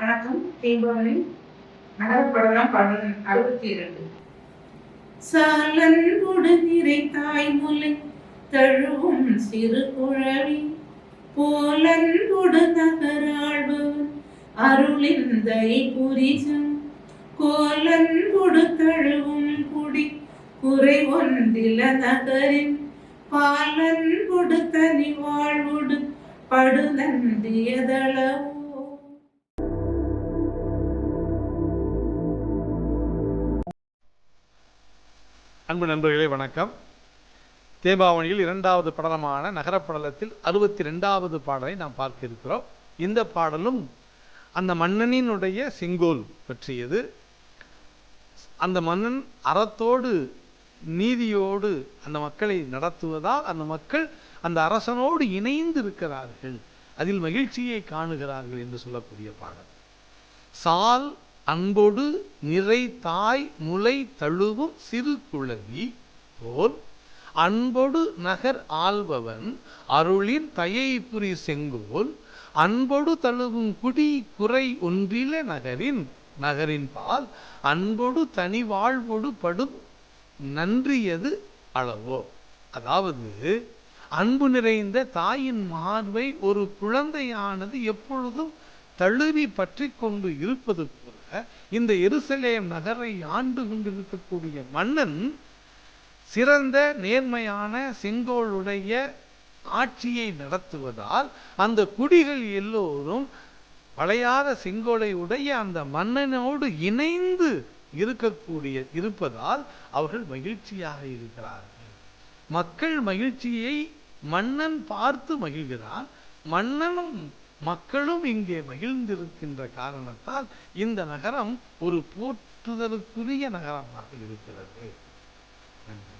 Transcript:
வணக்கம். தீபவனி நகரப்படலாம் பாடல் அறுபத்தி இரண்டு. சாலன்பொடு நிறை தாய்முலை தழுவும் சிறு குழவி போலன்பொடு நகராழ்பவன் அருளிந்தை புரிஜம். கோலன்பொடு தழுவும் குடி குறை ஒன்றில நகரின் பாலன்பொடு தனி வாழ்வுடு படுநந்தியதளவோ அன்பு நண்பர்களே வணக்கம். தேபாவணியில் இரண்டாவது படலமான நகரப்படலத்தில் அறுபத்தி ரெண்டாவது பாடலை நாம் பார்க்க இருக்கிறோம். இந்த பாடலும் அந்த மன்னனினுடைய செங்கோல் பற்றியது. அந்த மன்னன் அறத்தோடு நீதியோடு அந்த மக்களை நடத்துவதால் அந்த மக்கள் அந்த அரசனோடு இணைந்து இருக்கிறார்கள் அதில் மகிழ்ச்சியை காணுகிறார்கள் என்று சொல்லக்கூடிய பாடல். சால் அன்பொடு நிறை தாய் முலை தழுவும் சிறு குழவி போல் அன்பொடு நகர் ஆள்பவன் அருளின் தயை செங்கோல் அன்பொடு தழுவும் குடி குறை ஒன்றில நகரின் நகரின் பால் அன்பொடு தனி வாழ்வொடு படும் நன்றியது அளவோ. அதாவது அன்பு நிறைந்த தாயின் மார்பை ஒரு குழந்தையானது எப்பொழுதும் தழுவி பற்றி கொண்டு இருப்பது போல இந்த எருசலேம் நகரை ஆண்டு கொண்டிருக்கக்கூடிய மன்னன் சிறந்த நேர்மையான செங்கோளுடைய ஆட்சியை நடத்துவதால் அந்த குடிகள் எல்லோரும் பழையாத செங்கோலை உடைய அந்த மன்னனோடு இணைந்து இருக்கக்கூடிய இருப்பதால் அவர்கள் மகிழ்ச்சியாக இருக்கிறார்கள். மக்கள் மகிழ்ச்சியை மன்னன் பார்த்து மகிழ்கிறான் மன்னனும் மக்களும் இங்கே மகிழ்ந்திருக்கின்ற காரணத்தால் இந்த நகரம் ஒரு போற்றுதலுக்குரிய நகரமாக இருக்கிறது. நன்றி.